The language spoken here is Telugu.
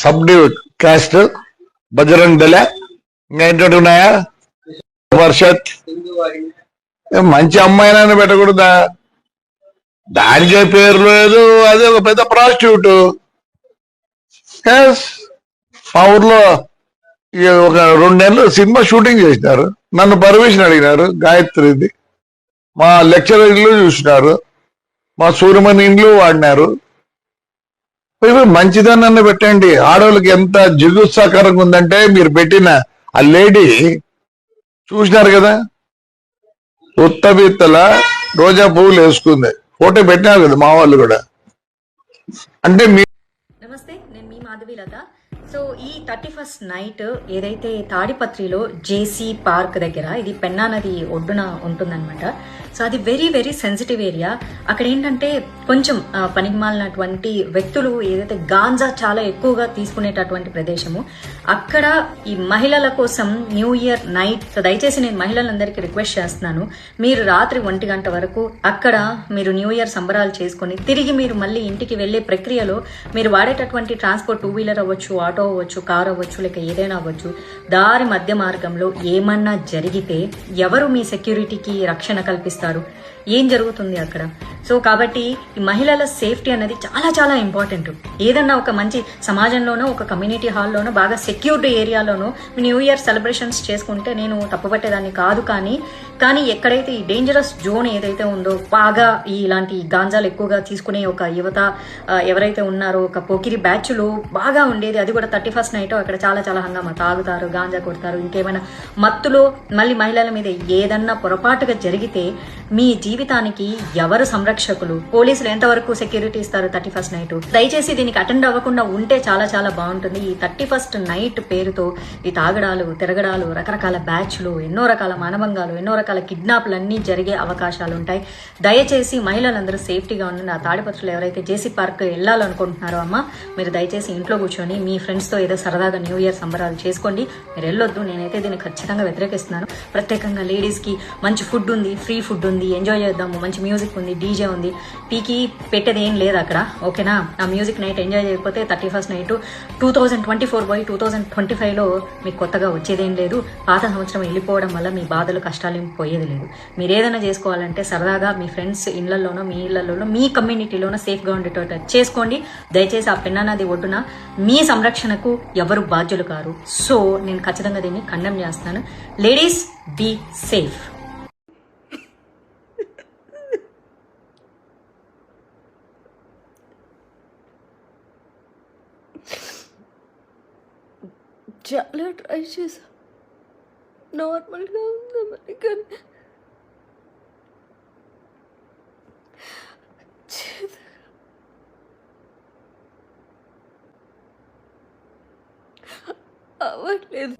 సబ్ క్యాస్ట్ బజరంగ్ దళ ఇంకా ఏంటంటే ఉన్నాయా? పరిషత్ మంచి అమ్మాయినని పెట్టకూడదా? దానికే పేరు లేదు అదే ఒక పెద్ద ప్రాస్టిట్యూట్ మా ఊర్లో ఒక రెండు నెలలు సినిమా షూటింగ్ చేసినారు. నన్ను పర్మిషన్ అడిగినారు గాయత్రిది. మా లెక్చరర్ ఇల్లు చూసినారు. మా సూర్యమణి ఇండ్లు వాడినారు. మీరు మంచిదన్న పెట్టండి. ఆడవాళ్ళకి ఎంత జిగుత్సాకరంగా ఉందంటే మీరు పెట్టిన ఆ లేడీ చూసినారు కదా? ఉత్తబిత్తల రోజా పువ్వులు వేసుకుంది. ఫోటో పెట్టినారు కదా మా వాళ్ళు కూడా. అంటే మీ నమస్తే నేను మీ మాధవీలత సో ఈ థర్టీ ఫస్ట్ నైట్ ఏదైతే తాడిపత్రిలో జేసీ పార్క్ దగ్గర ఇది పెన్నా నది ఒడ్డున ఉంటుందన్నమాట. సో అది వెరీ వెరీ సెన్సిటివ్ ఏరియా. అక్కడ ఏంటంటే కొంచెం పనికిమాలినటువంటి వ్యక్తులు ఏదైతే గాంజా చాలా ఎక్కువగా తీసుకునేటటువంటి ప్రదేశము అక్కడ ఈ మహిళల కోసం న్యూ ఇయర్ నైట్ సో దయచేసి నేను మహిళలందరికీ రిక్వెస్ట్ చేస్తున్నాను మీరు రాత్రి ఒంటి గంట వరకు అక్కడ మీరు న్యూ ఇయర్ సంబరాలు చేసుకొని తిరిగి మీరు మళ్ళీ ఇంటికి వెళ్ళే ప్రక్రియలో మీరు వాడేటటువంటి ట్రాన్స్పోర్ట్ టూ వీలర్ అవ్వచ్చు ఆటో అవ్వచ్చు కార్ అవ్వచ్చు లేక ఏదైనా అవ్వచ్చు దారి మధ్య మార్గంలో ఏమన్నా జరిగితే ఎవరు మీ సెక్యూరిటీకి రక్షణ కల్పిస్తారు? ఏం జరుగుతుంది అక్కడ? సో కాబట్టి ఈ మహిళల సేఫ్టీ అనేది చాలా చాలా ఇంపార్టెంట్. ఏదన్నా ఒక మంచి సమాజంలోనో ఒక కమ్యూనిటీ హాల్లోనో బాగా సెక్యూర్డ్ ఏరియాలోనో న్యూ ఇయర్ సెలబ్రేషన్స్ చేసుకుంటే నేను తప్పుపట్టేదాన్ని కాదు కానీ కానీ ఎక్కడైతే ఈ డేంజరస్ జోన్ ఏదైతే ఉందో బాగా ఈ ఇలాంటి గాంజాలు ఎక్కువగా తీసుకునే ఒక యువత ఎవరైతే ఉన్నారో ఒక పోకిరి బ్యాచ్లు బాగా ఉండేది అది కూడా థర్టీ ఫస్ట్ నైట్ అక్కడ చాలా చాలా హంగామా. తాగుతారు గాంజా కొడతారు ఇంకేమైనా మత్తులో మళ్ళీ మహిళల మీద ఏదన్నా పొరపాటుగా జరిగితే మీ జీవితానికి ఎవరు సంరక్షకులు? పోలీసులు ఎంతవరకు సెక్యూరిటీ ఇస్తారు థర్టీ ఫస్ట్ నైట్? దయచేసి దీనికి అటెండ్ అవ్వకుండా ఉంటే చాలా చాలా బాగుంటుంది. ఈ థర్టీ ఫస్ట్ నైట్ పేరుతో ఈ తాగడాలు తిరగడాలు రకరకాల బ్యాచ్లు ఎన్నో రకాల మానభంగాలు ఎన్నో రకాల కిడ్నాప్లు అన్నీ జరిగే అవకాశాలు ఉంటాయి. దయచేసి మహిళలందరూ సేఫ్టీగా ఉండండి. ఆ తాడిపత్రులు ఎవరైతే జేసీ పార్క్ వెళ్ళాలనుకుంటున్నారో అమ్మ మీరు దయచేసి ఇంట్లో కూర్చొని మీ ఫ్రెండ్స్తో ఏదో సరదాగా న్యూ ఇయర్ సంబరాలు చేసుకోండి. మీరు వెళ్ళొద్దు. నేనైతే దీన్ని ఖచ్చితంగా వ్యతిరేకిస్తున్నాను. ప్రత్యేకంగా లేడీస్కి మంచి ఫుడ్ ఉంది ఫ్రీ ఫుడ్ ఉంది. ఎంజాయ్ చేద్దాము. మంచి మ్యూజిక్ ఉంది డీజే ఉంది. పీకి పెట్టేది ఏం లేదు అక్కడ ఓకేనా? ఆ మ్యూజిక్ నైట్ ఎంజాయ్ చేయకపోతే thirty first night two thousand twenty four పోయి టూ థౌజండ్ ట్వంటీ ఫైవ్లో మీకు కొత్తగా వచ్చేదేం లేదు. పాత సంవత్సరం వెళ్ళిపోవడం వల్ల మీ బాధలు కష్టాలు ఏం పోయేది లేదు. మీరు ఏదైనా చేసుకోవాలంటే సరదాగా మీ ఫ్రెండ్స్ ఇళ్ళలోనో మీ ఇళ్ళలోనో మీ కమ్యూనిటీలోనో సేఫ్గా ఉండేటట్టు చేసుకోండి. దయచేసి ఆ పెన్నా నది ఒడ్డున. మీ సంరక్షణకు ఎవరు బాధ్యులు కారు? సో నేను ఖచ్చితంగా దీన్ని ఖండం చేస్తాను లేడీస్ బీ సేఫ్ చాలా ట్రై చేశా నార్మల్గా ఉందామని కానీ అవ్వట్లేదు.